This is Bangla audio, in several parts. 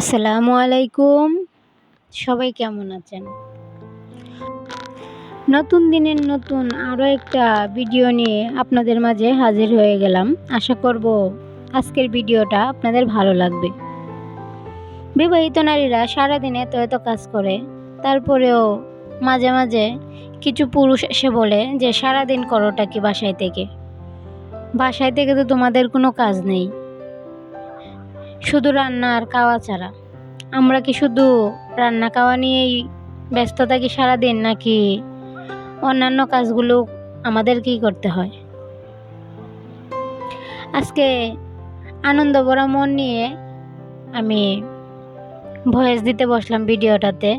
আসসালামু আলাইকুম। সবাই কেমন আছেন? নতুন দিনের নতুন আরও একটা ভিডিও নিয়ে আপনাদের মাঝে হাজির হয়ে গেলাম। আশা করব আজকের ভিডিওটা আপনাদের ভালো লাগবে। বিবাহিত নারীরা সারাদিন এত এত কাজ করে, তারপরেও মাঝে মাঝে কিছু পুরুষ এসে বলে যে, সারাদিন করোটা কি বাসায় থেকে? বাসায় থেকে তো তোমাদের কোনো কাজ নেই। শুধু রান্না আর খাওয়া ছাড়া? আমরা কি শুধু রান্না খাওয়া নিয়েই ব্যস্ত থাকি সারাদিন, নাকি অন্যান্য কাজগুলো আমাদেরকেই করতে হয়? আজকে আনন্দ ভরা মন নিয়ে আমি ভয়েস দিতে বসলাম ভিডিওটাতে।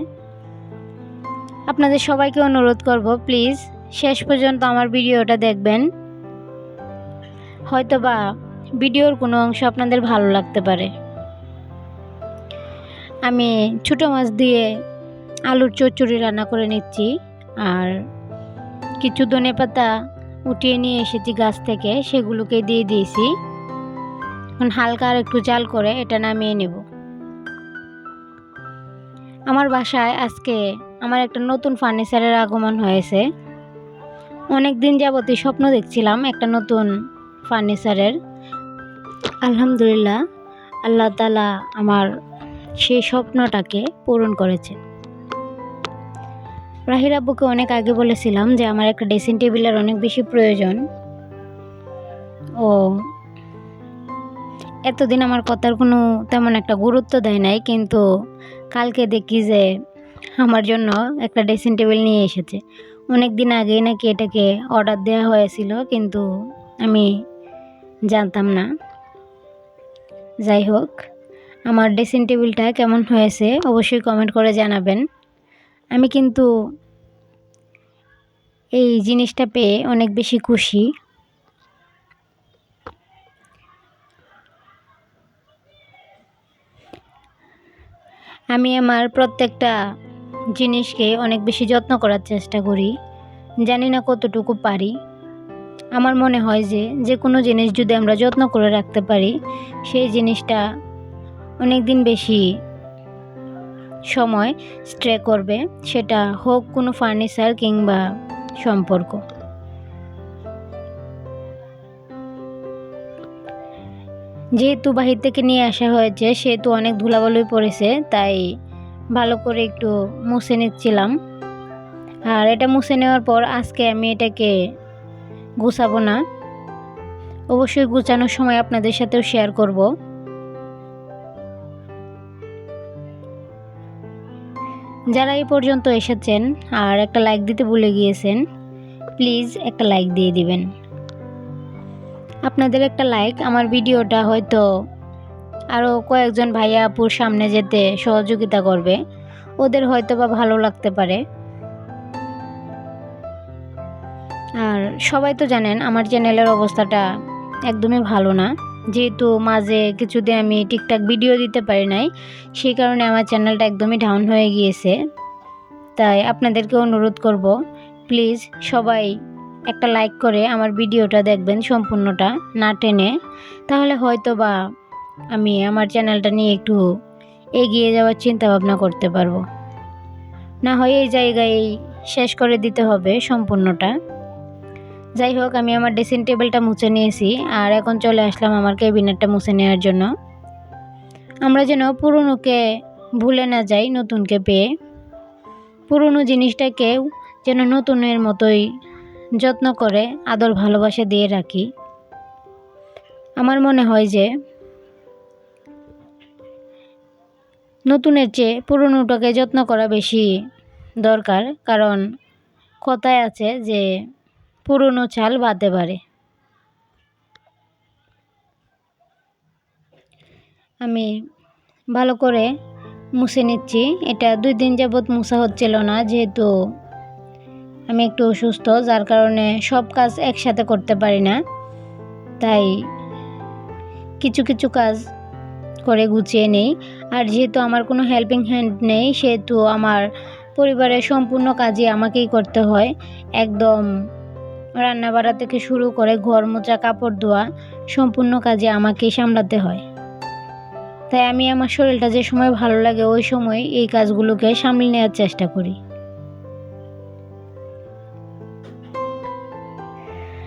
আপনাদের সবাইকে অনুরোধ করব, প্লিজ শেষ পর্যন্ত আমার ভিডিওটা দেখবেন। হয়তোবা ভিডিওর কোনো অংশ আপনাদের ভালো লাগতে পারে। আমি ছোটো মাছ দিয়ে আলুর চচ্চড়ি রান্না করে নিচ্ছি। আর কিছু ধনে পাতা উঠিয়ে নিয়ে এসেছি গাছ থেকে, সেগুলোকে দিয়ে দিয়েছি। এখন হালকা আর একটু জাল করে এটা নামিয়ে নেব। আমার বাসায় আজকে আমার একটা নতুন ফার্নিচারের আগমন হয়েছে। অনেক দিন যাবতই স্বপ্ন দেখছিলাম একটা নতুন ফার্নিচারের। আলহামদুলিল্লাহ, আল্লাহ তালা আমার সেই স্বপ্নটাকে পূরণ করেছে। রাহির আব্বুকে অনেক আগে বলেছিলাম যে আমার একটা ড্রেসিং টেবিলের অনেক বেশি প্রয়োজন। ও এতদিন আমার কথার কোনো তেমন একটা গুরুত্ব দেয় নাই, কিন্তু কালকে দেখি যে আমার জন্য একটা ড্রেসিং টেবিল নিয়ে এসেছে। অনেক দিন আগেই নাকি এটাকে অর্ডার দেওয়া হয়েছিল, কিন্তু আমি জানতাম না। যাই হোক আমার ড্রেসিং টেবিলটা কেমন হয়েছে অবশ্যই কমেন্ট করে জানাবেন। আমি কিন্তু এই জিনিসটা পেয়ে অনেক বেশি খুশি। আমি আমার প্রত্যেকটা জিনিসকে অনেক বেশি যত্ন করার চেষ্টা করি। জানি না কতটুকু পারি। আমার মনে হয় যে যে কোনো জিনিস যদি আমরা যত্ন করে রাখতে পারি, সেই জিনিসটা অনেক দিন বেশি সময় স্ট্রে করবে, সেটা হোক কোনো ফার্নিচার কিংবা সম্পর্ক। যেহেতু বাহির থেকে নিয়ে আসা হয়েছে, সেহেতু অনেক ধুলাবালুই পড়েছে, তাই ভালো করে একটু মুছে নিচ্ছিলাম। আর এটা মুছে নেওয়ার পর আজকে আমি এটাকে গুছাবো না। অবশ্যই গুছানোর সময় আপনাদের সাথেও শেয়ার করব। যারা এই পর্যন্ত এসেছেন আর একটা লাইক দিতে ভুলে গিয়েছেন প্লিজ একটা লাইক দিয়ে দিবেন। আপনাদের একটা লাইক আমার ভিডিওটা হয়তো আরও কয়েকজন ভাইয়া আপুর সামনে যেতে সহযোগিতা করবে। ওদের হয়তো বা ভালো লাগতে পারে। আর সবাই তো জানেন, আমার চ্যানেলের অবস্থাটা একদমই ভালো না। যেহেতু মাঝে কিছুদিন আমি ঠিকঠাক ভিডিও দিতে পারি নাই, সেই কারণে আমার চ্যানেলটা একদমই ডাউন হয়ে গিয়েছে। তাই আপনাদেরকে অনুরোধ করব প্লিজ সবাই একটা লাইক করে আমার ভিডিওটা দেখবেন সম্পূর্ণটা, না টেনে। তাহলে হয়তো বা আমি আমার চ্যানেলটা নিয়ে একটু এগিয়ে যাওয়ার চিন্তা ভাবনা করতে পারব। না হয় এই জায়গায় শেষ করে দিতে হবে সম্পূর্ণটা। যাই হোক আমি আমার ড্রেসিং টেবিলটা মুছে নিয়েছি আর এখন চলে আসলাম আমার ক্যাবিনেটটা মুছে নেওয়ার জন্য। আমরা যেন পুরনোকে ভুলে না যাই, নতুনকে পেয়ে। পুরনো জিনিসটাকেও যেন নতুনের মতোই যত্ন করে, আদর ভালোবাসা দিয়ে রাখি। আমার মনে হয় যে নতুনের চেয়ে পুরনোটাকে যত্ন করা বেশি দরকার, কারণ কথায় আছে যে পুরনো চাল বাদে পারে আমি ভালো করে মুছে নিচ্ছি। এটা দুই দিন যাবৎ মুছা হচ্ছিল না, যেহেতু আমি একটু অসুস্থ, যার কারণে সব কাজ একসাথে করতে পারি না। তাই কিছু কিছু কাজ করে গুছিয়ে নেই। আর যেহেতু আমার কোনো হেল্পিং হ্যান্ড নেই, সেহেতু আমার পরিবারের সম্পূর্ণ কাজই আমাকেই করতে হয়। একদম রান্না বাড়া থেকে শুরু করে ঘর মোচা, কাপড় ধোয়া, সম্পূর্ণ কাজে আমাকেই সামলাতে হয়। তাই আমি আমার শরীরটা যে সময় ভালো লাগে ওই সময় এই কাজগুলোকে সামলে নেওয়ার চেষ্টা করি।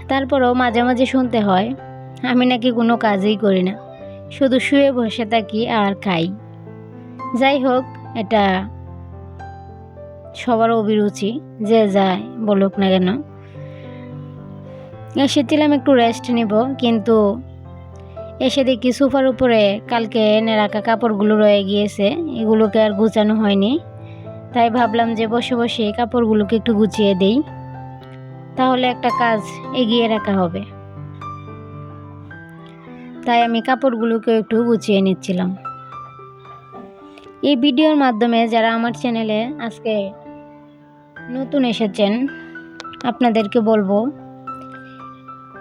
তারপরও মাঝে মাঝে শুনতে হয়, আমি নাকি কোনো কাজই করি না, শুধু শুয়ে বসে থাকি আর খাই। যাই হোক, এটা সবার অভিরুচি, যে যায় বলুক না কেন। এসেছিলাম একটু রেস্ট নিব, কিন্তু এসে দেখি সোফার উপরে কালকে এনে রাখা কাপড়গুলো রয়ে গিয়েছে, এগুলোকে আর গুছানো হয়নি। তাই ভাবলাম যে বসে বসে কাপড়গুলোকে একটু গুছিয়ে দেই। তাহলে একটা কাজ এগিয়ে রাখা হবে। তাই আমি কাপড়গুলোকে একটু গুছিয়ে নিচ্ছিলাম। এই ভিডিওর মাধ্যমে যারা আমার চ্যানেলে আজকে নতুন এসেছেন, আপনাদেরকে বলব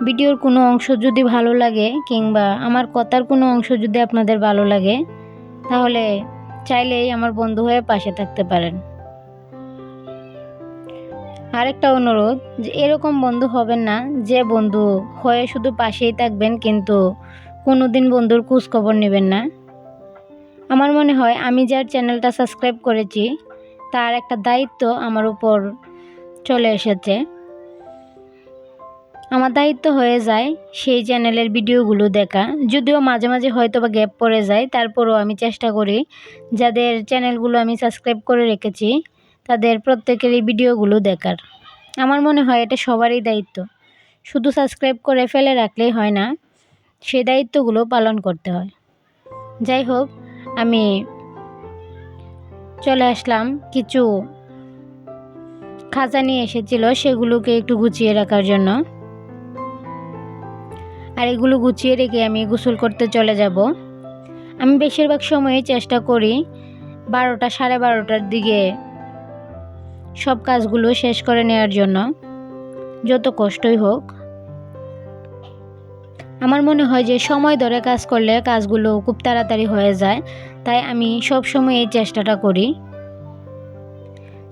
ভিডিওর কোনো অংশ যদি ভালো লাগে কিংবা আমার কথার কোনো অংশ যদি আপনাদের ভালো লাগে, তাহলে চাইলেই আমার বন্ধু হয়ে পাশে থাকতে পারেন। আরেকটা অনুরোধ যে এরকম বন্ধু হবেন না, যে বন্ধু হয়ে শুধু পাশেই থাকবেন কিন্তু কোনো দিন বন্ধুর খোঁজ খবর নেবেন না। আমার মনে হয় আমি যার চ্যানেলটা সাবস্ক্রাইব করেছি, তার একটা দায়িত্ব আমার উপর চলে এসেছে। আমার দায়িত্ব হয়ে যায় সেই চ্যানেলের ভিডিওগুলো দেখা। যদিও মাঝে মাঝে হয়তো বা গ্যাপ পড়ে যায়, তারপরও আমি চেষ্টা করি যাদের চ্যানেলগুলো আমি সাবস্ক্রাইব করে রেখেছি, তাদের প্রত্যেকেরই ভিডিওগুলো দেখার। আমার মনে হয় এটা সবারই দায়িত্ব। শুধু সাবস্ক্রাইব করে ফেলে রাখলেই হয় না, সেই দায়িত্বগুলো পালন করতে হয়। যাই হোক, আমি চলে আসলাম। কিছু খাঁচা নিয়ে এসেছিল, সেগুলোকে একটু গুছিয়ে রাখার জন্য। আর এগুলো গুছিয়ে রেখে আমি গোসল করতে চলে যাব। আমি বেশিরভাগ সময়ে চেষ্টা করি বারোটা, সাড়ে বারোটার দিকে সব কাজগুলো শেষ করে নেওয়ার জন্য, যত কষ্টই হোক। আমার মনে হয় যে সময় ধরে কাজ করলে কাজগুলো খুব তাড়াতাড়ি হয়ে যায়, তাই আমি সব সময় এই চেষ্টাটা করি।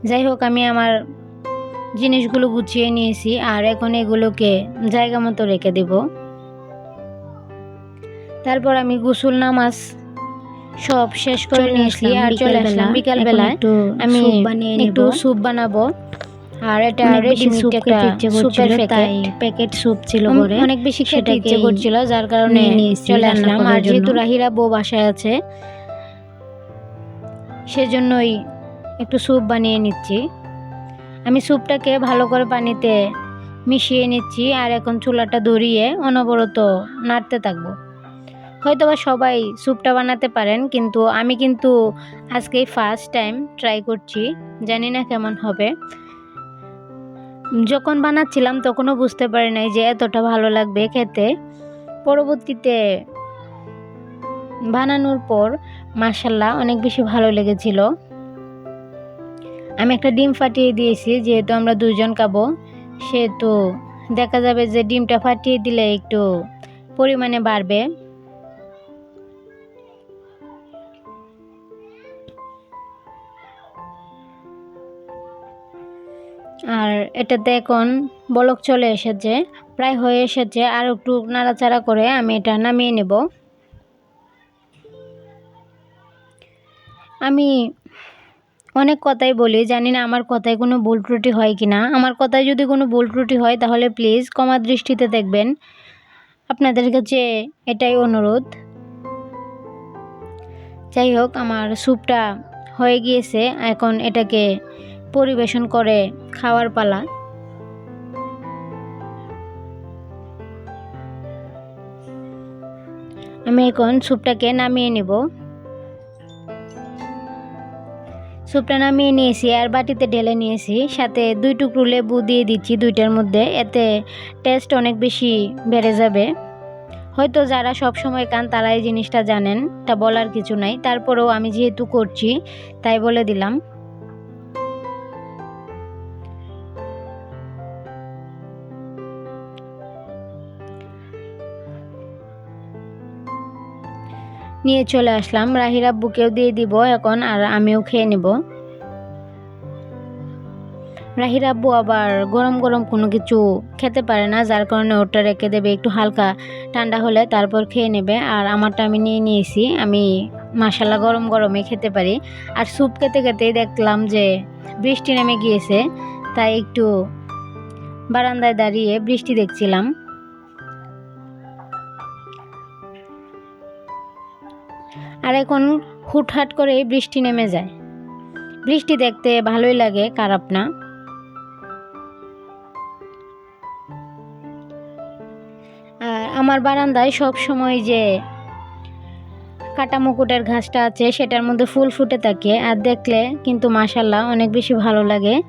যাই হোক, আমি আমার জিনিসগুলো গুছিয়ে নিয়েছি আর এখন এগুলোকে জায়গা মতো রেখে দেব। তারপর আমি গোসল নামাজ সব শেষ করে নিয়ে নিয়েছি আর চলে আসলাম বিকাল বেলায় আমি একটু স্যুপ বানাবো। আর এটা রেডিমেড একটা করছিল তাই প্যাকেট স্যুপ ছিল করে। অনেক বেশি খেতে ইচ্ছে করছিল যার কারণে চলে আসলাম। আর যেহেতু রাহিরা বউ বাসায় আছে সেজন্যই একটু স্যুপ বানিয়ে নিচ্ছি। আমি স্যুপটাকে ভালো করে পানিতে মিশিয়ে নিচ্ছি আর এখন চুলাটা ধরিয়ে অনবরত নাড়তে থাকব। হয়তো বা সবাই স্যুপটা বানাতে পারেন, কিন্তু আমি কিন্তু আজকেই ফার্স্ট টাইম ট্রাই করছি, জানি না কেমন হবে। যখন বানাচ্ছিলাম তখনও বুঝতে পারি নাই যে এতটা ভালো লাগবে খেতে। পরবর্তীতে বানানোর পর মাসাল্লাহ অনেক বেশি ভালো লেগেছিল। আমি একটা ডিম ফাটিয়ে দিয়েছি, যেহেতু আমরা দুজন খাব, সেহেতু দেখা যাবে যে ডিমটা ফাটিয়ে দিলে একটু পরিমাণে বাড়বে। আর এটাতে এখন বলক চলে এসেছে। প্রায় হয়ে এসেছে, আর একটু নাড়াচাড়া করে আমি এটা নামিয়ে নেব। আমি অনেক কথাই বলি, জানি না আমার কথায় কোনো ভুল ত্রুটি হয় কি না আমার কথায় যদি কোনো ভুল ত্রুটি হয়, তাহলে প্লিজ কমা দৃষ্টিতে দেখবেন। আপনাদের কাছে এটাই অনুরোধ। যাই হোক, আমার স্যুপটা হয়ে গিয়েছে। এখন এটাকে পরিবেশন করে খাওয়ার পালা। আমি এখন স্যুপটাকে নামিয়ে নেব। স্যুপটা নামিয়ে নিয়েছি আর বাটিতে ঢেলে নিয়েছি। সাথে দুই টুকরো লেবু দিয়ে দিচ্ছি দুইটার মধ্যে। এতে টেস্ট অনেক বেশি বেড়ে যাবে। হয়তো যারা সব সময় খান তারা এই জিনিসটা জানেন। তা বলার কিছু নাই। তারপরেও আমি যেহেতু করছি, তাই বলে দিলাম। নিয়ে চলে আসলাম। রাহির আব্বুকেও দিয়ে দিব, এখন আর আমিও খেয়ে নেব। রাহির আব্বু আবার গরম গরম কোনো কিছু খেতে পারে না, যার কারণে ওটা রেখে দেবে একটু হালকা ঠান্ডা হলে তারপর খেয়ে নেবে। আর আমারটা আমি নিয়ে নিয়েছি, আমি মাসাল্লাহ গরম গরমে খেতে পারি। আর স্যুপ খেতে খেতেই দেখলাম যে বৃষ্টি নেমে গিয়েছে, তাই একটু বারান্দায় দাঁড়িয়ে বৃষ্টি দেখছিলাম। আর এখন হুটহাট করেই বৃষ্টি নেমে যায়। বৃষ্টি দেখতে ভালোই লাগে, খারাপ না। আর আমার বারান্দায় সব সময় যে কাটা মুকুটের ঘাসটা আছে, সেটার মধ্যে ফুল ফুটে থাকে। আর দেখলে কিন্তু মাসাল্লাহ অনেক বেশি ভালো লাগে।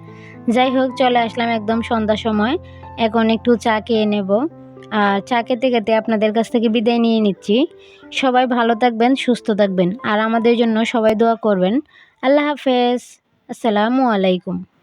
যাই হোক, চলে আসলাম একদম সন্ধ্যার সময়। এখন একটু চা খেয়ে নেব। আর চা খেতে খেতে আপনাদের কাছ থেকে বিদায় নিয়ে নিচ্ছি। সবাই ভালো থাকবেন, সুস্থ থাকবেন, আর আমাদের জন্য সবাই দোয়া করবেন। আল্লাহ হাফেজ। আসসালামু আলাইকুম।